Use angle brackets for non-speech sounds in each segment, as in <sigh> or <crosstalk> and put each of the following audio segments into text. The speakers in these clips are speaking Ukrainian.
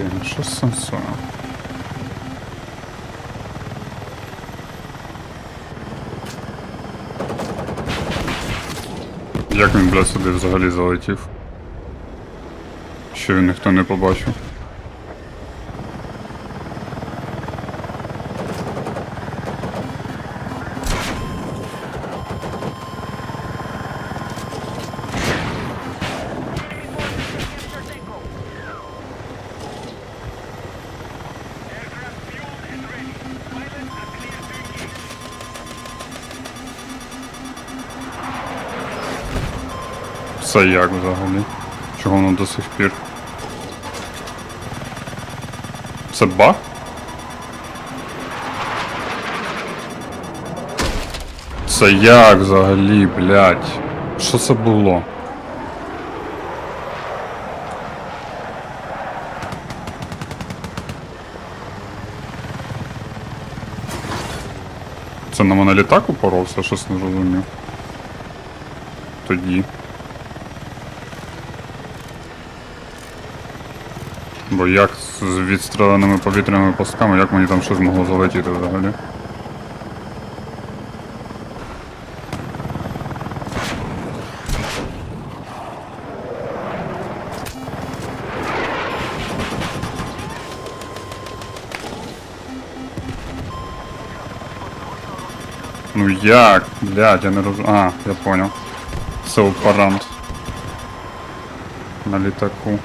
Блін, що з сенсою? Як він, бля, сюди взагалі залетів? Що він ніхто не побачив? Це як взагалі? Чого воно до сих пір? Це баг? Це як взагалі, блядь? Що це було? Це на мене літак упоровся, щось не розумів. Тоді. Бо як з відстреляними повітряними пастками, як мені там щось могло залетіти взагалі? Ну як? Блядь, я не розумію. А, я понял. Це упарант. На літаку.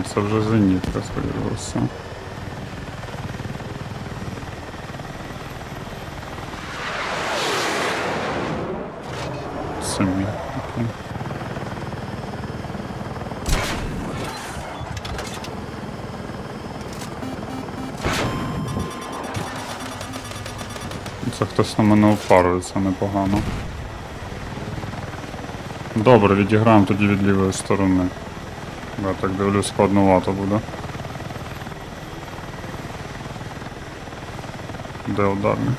А це вже зенітка, скоріше все. Самі. Окей. Це хтось на мене упарується непогано. Добре, відіграємо тоді від лівої сторони. Я так дивлюсь, складновато буде. Де ударник?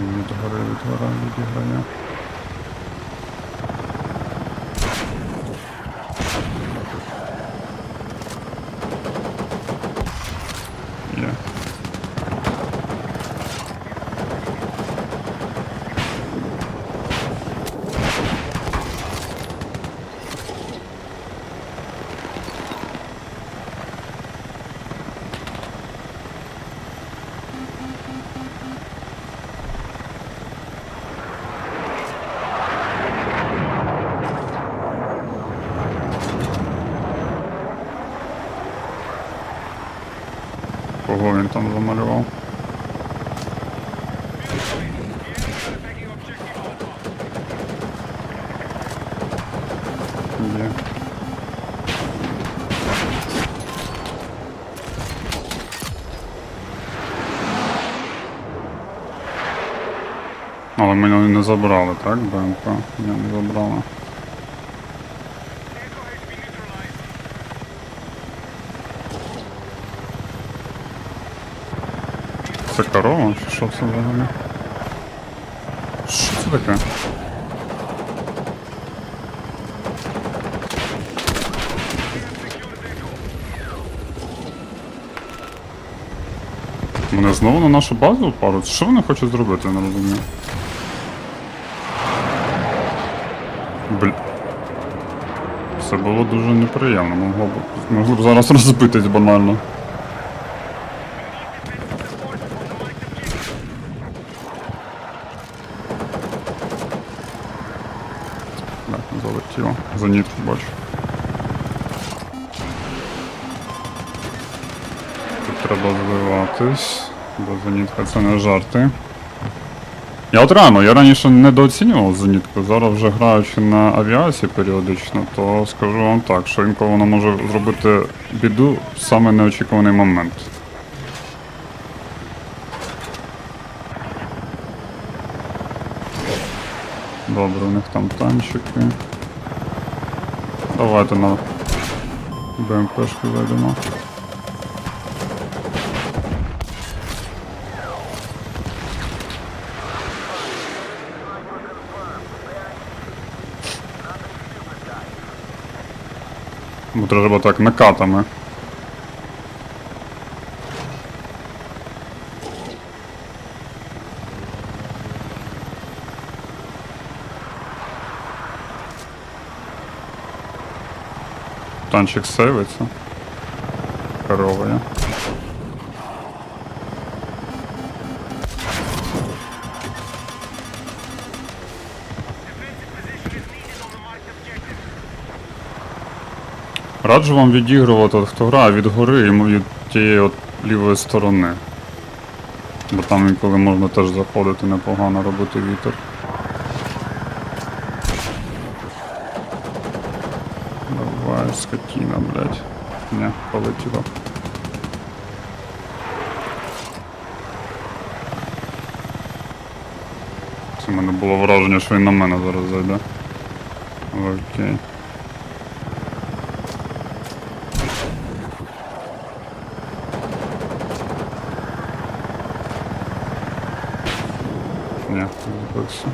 Відгори, відгора, відіграє. Є. там замалював? Є. Але мене не забрали, так, БМП? Ні, не забрали. Це корова? Що це взагалі? Що це таке? Мене знову на нашу базу паруть? Що вони хочуть зробити, я не розумію. Бл... Це було дуже неприємно. Могло б, могли б зараз <laughs> розбитись банально. Треба зливатись, бо зенітка це не жарти. Я от реально, я раніше недооцінював зенітку, зараз вже граючи на авіації періодично, то скажу вам так, що інколи вона може зробити біду в саме неочікуваний момент. Добре, у них там танчики. Давайте на БМПшку зайдемо. Треба так накатами. Танчик сейвиться. Корова я. Раджу вам відігрувати, хто грає від гори і від тієї от лівої сторони. Бо там інколи можна теж заходити непогано робити вітер. Давай, скотина, блядь. Не, полетіло. Це в мене було враження, що він на мене зараз зайде. Окей. Ні, не збився.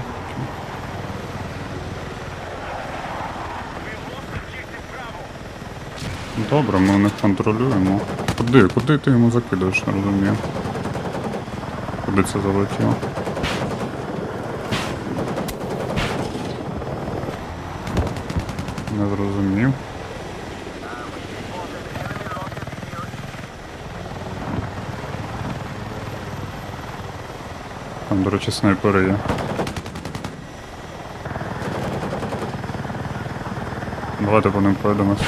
Добре, ми них контролюємо. Куди? Куди ти йому закидаєш, не розумію. Куди це залетіло? Не зрозумів. Там, до речі, снайпери є. Давайте по ним пройдемось.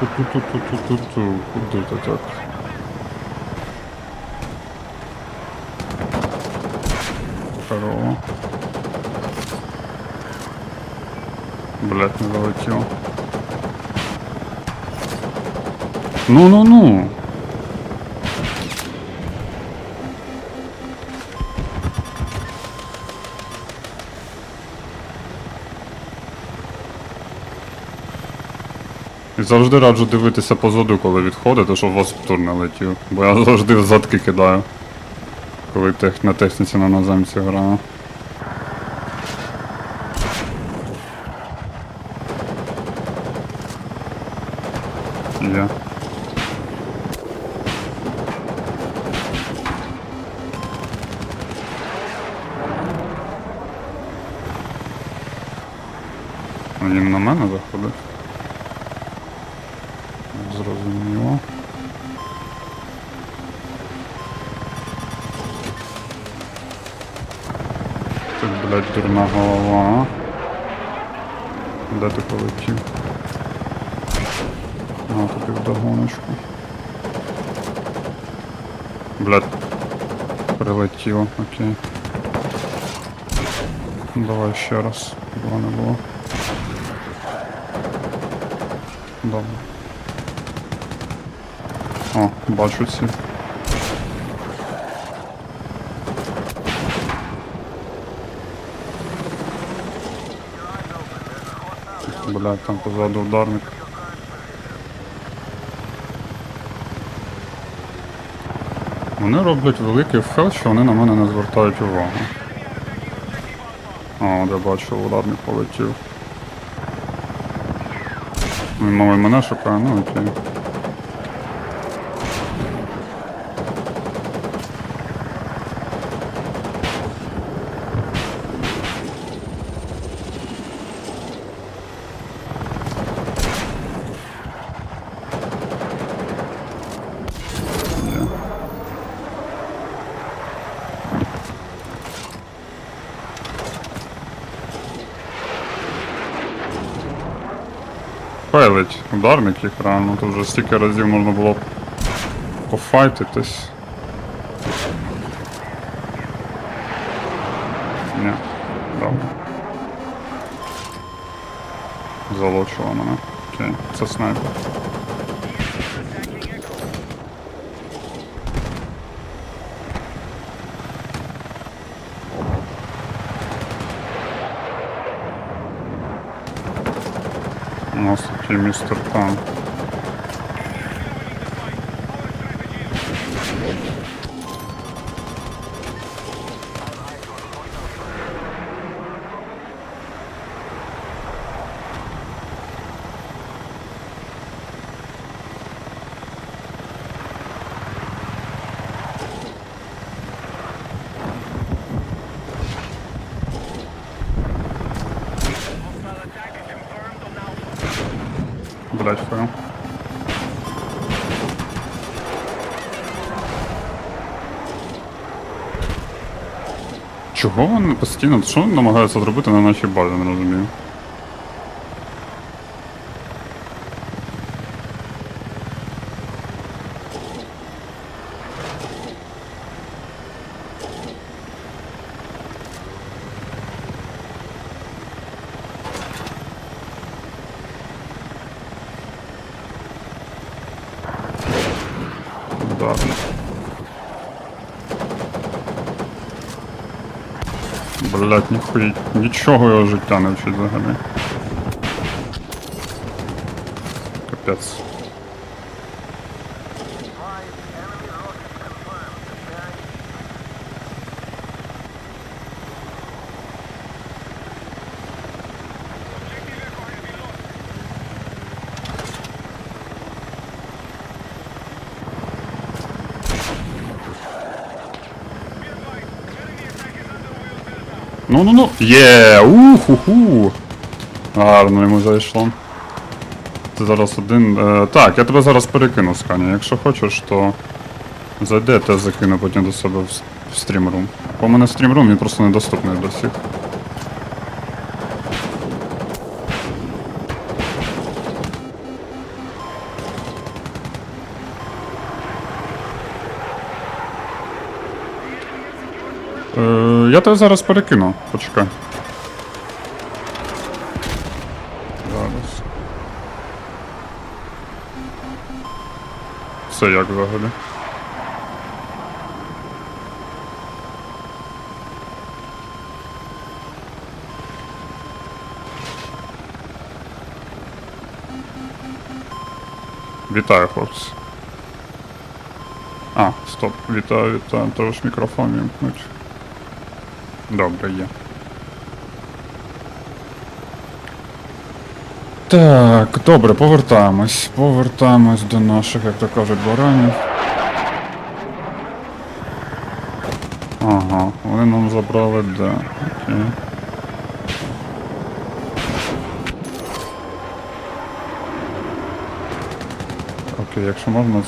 Ту-ту-ту-ту-ту-ту. Куди ти так? Здорово. Блять, не залетел. Ну-ну-ну. І завжди раджу дивитися позаду, коли відходите, щоб вас тур не летів. Бо я завжди в задки кидаю. Коли тех, на техніці на наземці граю. Є. Він на мене заходить. Зрозуміло. Блядь, дурна голова. Де ти полетів? А, тобі вдогоночку. Блядь. Прилетіло, окей. Давай ще раз. Було не було. Добре. О, бачу ці. Блядь, там позаду ударник. Вони роблять великий фел, що вони на мене не звертають увагу. О, я бачу, ударник полетів. Він, мабуть, мене шукає, ну окей. Є. Фейлить ударник їх реально, тут вже стільки разів можна було б пофайтитись. Ні, добре. Залочила мене. Окей, це снайпер. Містер Тан. Чого вони постійно? Що намагаються зробити на нашій базі, не розумію. Нічого його життя не вчить взагалі. Ну ну ну. Є! Уху-ху! Гарно йому зайшло. Ти зараз один. Е, так, я тебе зараз перекину, Сканя. Якщо хочеш, то зайди, я тебе закину потім до себе в, стрімрум. По мене стрімрум він просто недоступний до всіх. Я тебе зараз перекину, почекай. Зараз. Це як взагалі? Вітаю, хлопці. А, стоп, вітаю, вітаю, треба ж мікрофон вімкнуть. Добре, є. Так, добре, повертаємось. Повертаємось до наших, як то кажуть, баранів. Ага, вони нам забрали де. Окей. Окей, якщо можна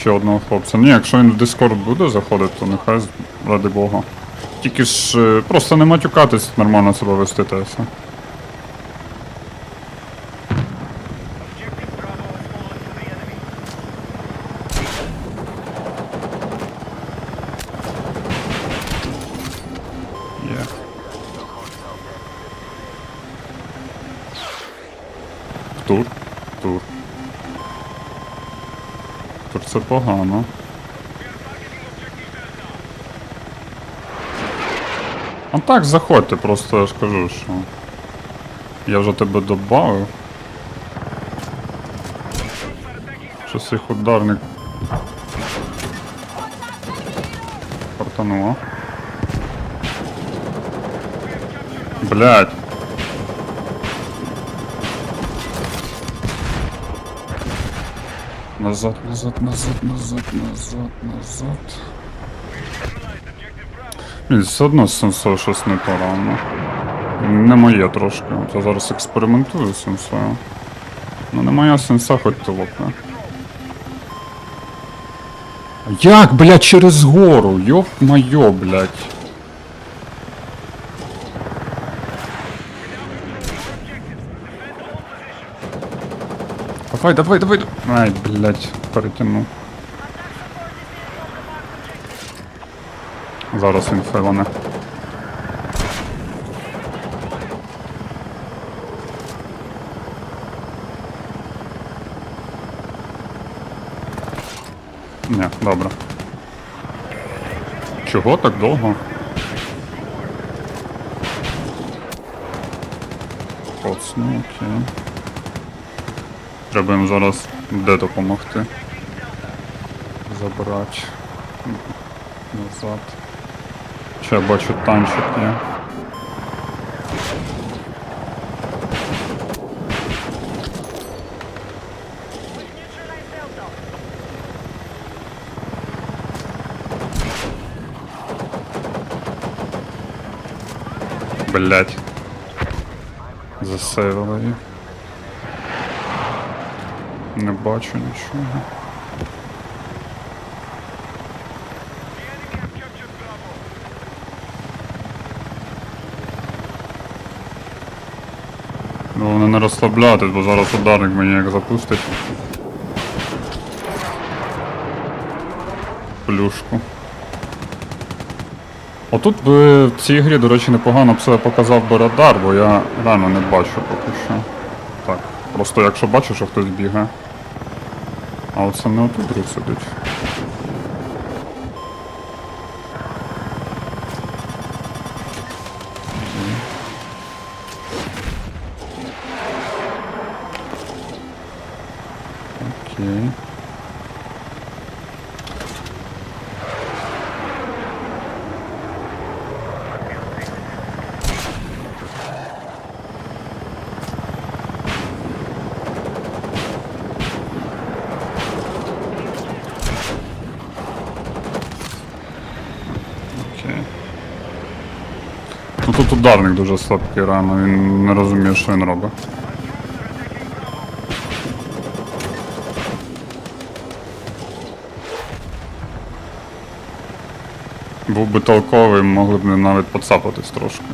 ще одного хлопця. Ні, якщо він в Discord буде заходити, то нехай ради Бога. Тільки ж е, просто не матюкатись, нормально себе вести та все. Тур. Тур. Тур це погано. А так, заходьте, просто я ж кажу, що. Я вже тебе добавив. Щось їх ударник. Портануло. Блять. Назад, назад, назад, назад, назад, назад. Блін, все одно з сенсою щось не то рано. Не моє трошки. От я зараз експериментую з сенсою. Ну не моя сенса, хоч ти лопне. Як, блядь, через гору? Йоп моє, блядь. Давай, давай, давай. Ай, блядь, перетягнув. Зараз він феване. Ні, добре. Чого так довго? Коцну, окей. Треба їм зараз де допомогти. Забрати. Назад. Ще бачу танчик є. Блять. Засейвили її. Не бачу нічого. Не розслаблятись, бо зараз ударник мені як запустить. Плюшку. Отут би в цій грі, до речі, непогано б себе показав би радар, бо я реально не бачу поки що. Так, просто якщо бачу, що хтось бігає. А оце не отут сидить. Окей. Окей. Ну тут ударник дуже слабкий рано, він не розуміє, що він робить. Був би толковий, могли б навіть поцапатись трошки.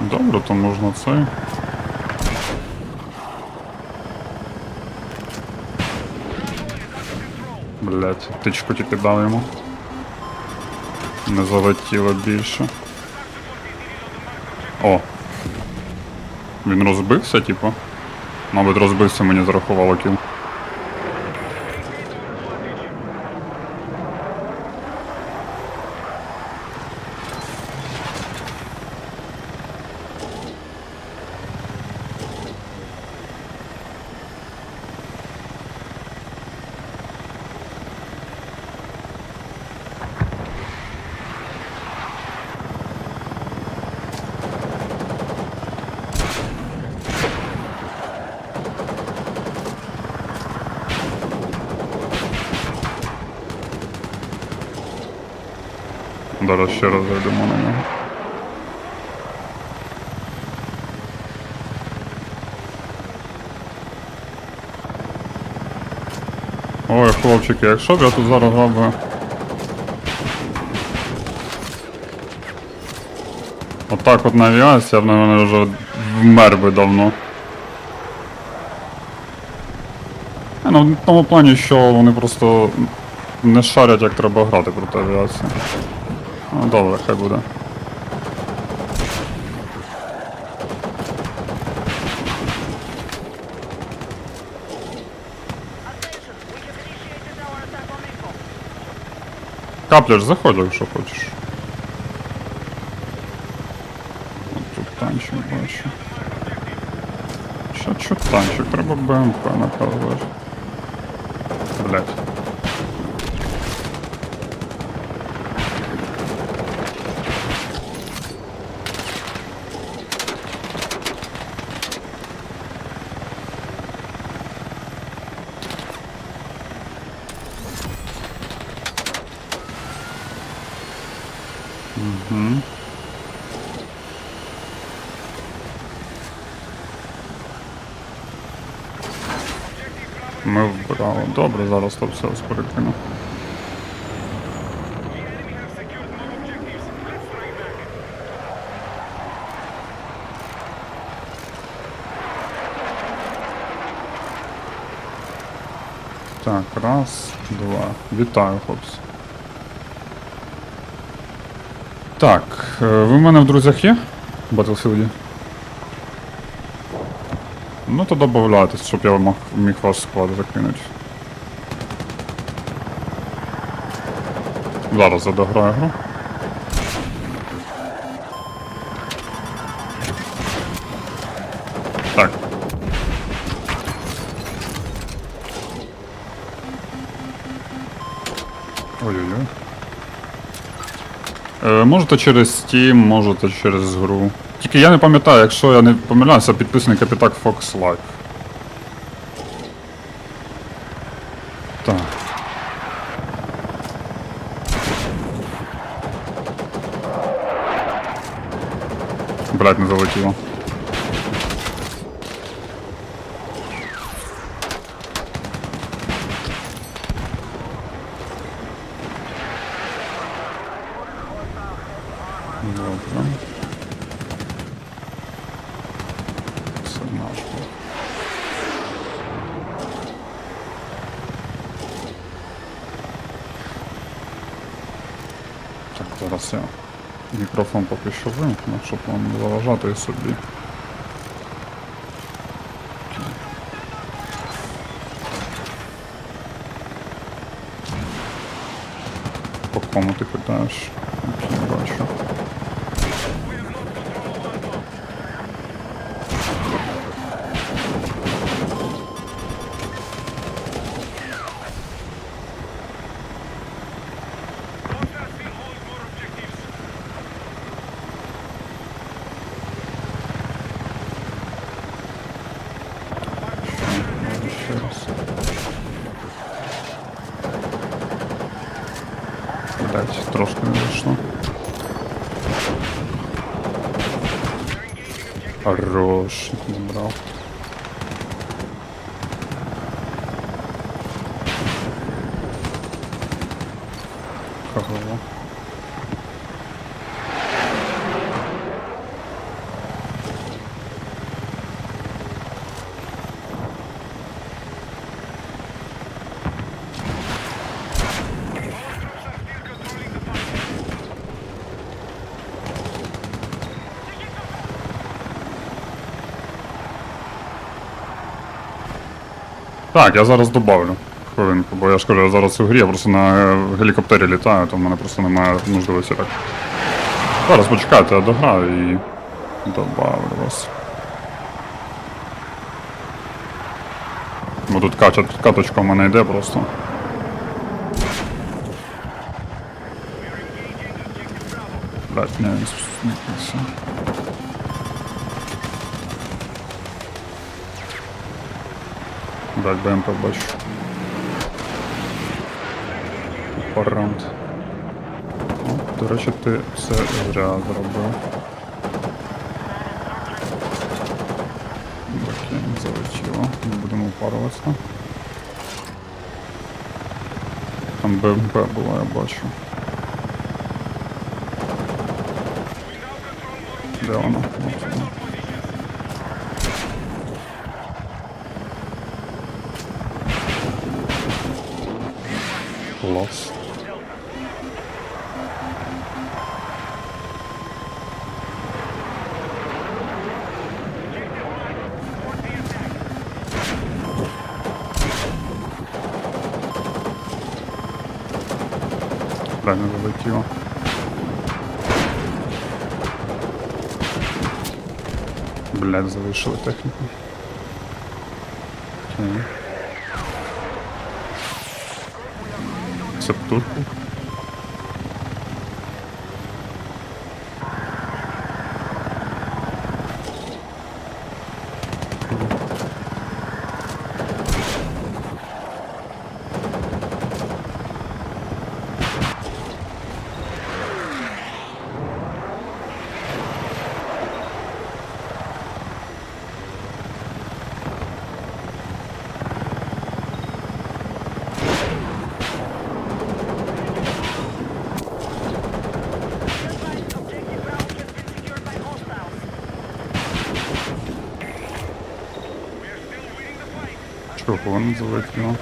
Добре, то можна цей. Блять, тичку тільки дав йому. Не залетіло більше. О. Він розбився, типу. Мабуть, розбився, мені зарахувало кіл. Зараз ще раз зайдемо на нього. Ой, хлопчики, якщо б я тут зараз грав би... Отак от на авіації, я б, наверное, вже вмер би давно. А, ну, в тому плані, що вони просто не шарять, як треба грати проти авіації. Ну, добре, хай буде. Капля ж заходь, якщо тут танчик бачу. Що, що танчик? Треба БМП наказувати. Блять. Добре, зараз то все перекину. Так, раз, два. Вітаю, хлопці. Так, е, ви в мене в друзях є? В Battlefield? Ну то додавайтесь, щоб я міг ваш склад закинути. Зараз я дограю гру. Так. Ой-ой-ой. Е, можете через Steam, можете через гру. Тільки я не пам'ятаю, якщо я не помиляюся, підписаний Капітак Fox Live. Так. Не залетіло. Добре. Наш. Так, зараз я мікрофон поки що вимкну, щоб вам не заважати собі. По кому ти питаєш? Не бачу. arroz, na moral. Так, я зараз добавлю. Хвилинку, бо я ж кажу, я зараз у грі, я просто на е, гелікоптері літаю, то в мене просто немає можливості так. Зараз почекайте, я дограю і добавлю вас. Бо тут кача, каточка в мене йде просто. Блять, не, не спустився. Блять, БМП бачу. Парант. До речі, ти все зря зробив. Окей, залетіло. Не будемо паруватися. Там БМП було, я бачу. Де воно? От воно. Клас. Правильно залетіло. Блядь, залишили техніку. Окей. Це Чого не залетіло?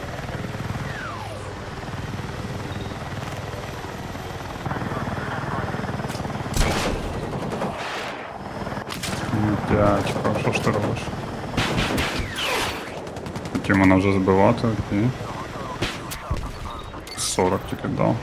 Дядько, що ж ти робиш? Хотів мене вже збивати, окей. 40 тільки дав.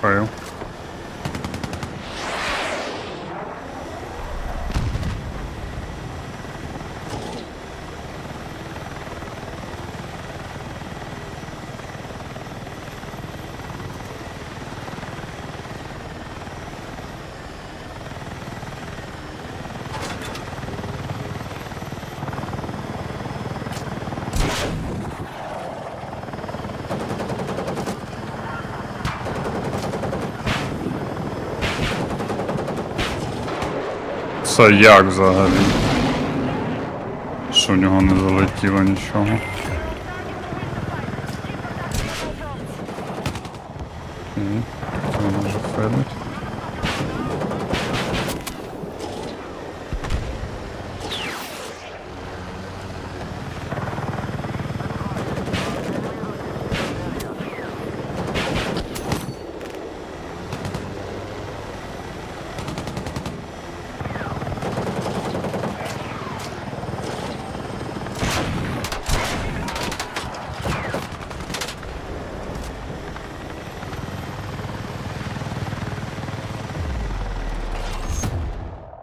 Foi eu. Це як взагалі? Що в нього не залетіло нічого. Окей. Це вона вже федить.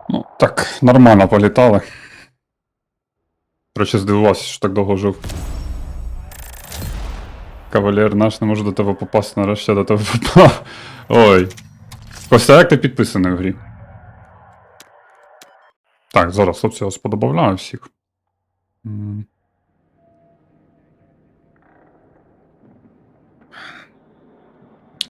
Ну, так, нормально політали. Короче, здивувався, що так довго жив. Кавалер наш не може до тебе попасти, нарешті до тебе попав. Ой. Костя, як ти підписаний в грі? Так, зараз хлопці я вас подобавляю всіх.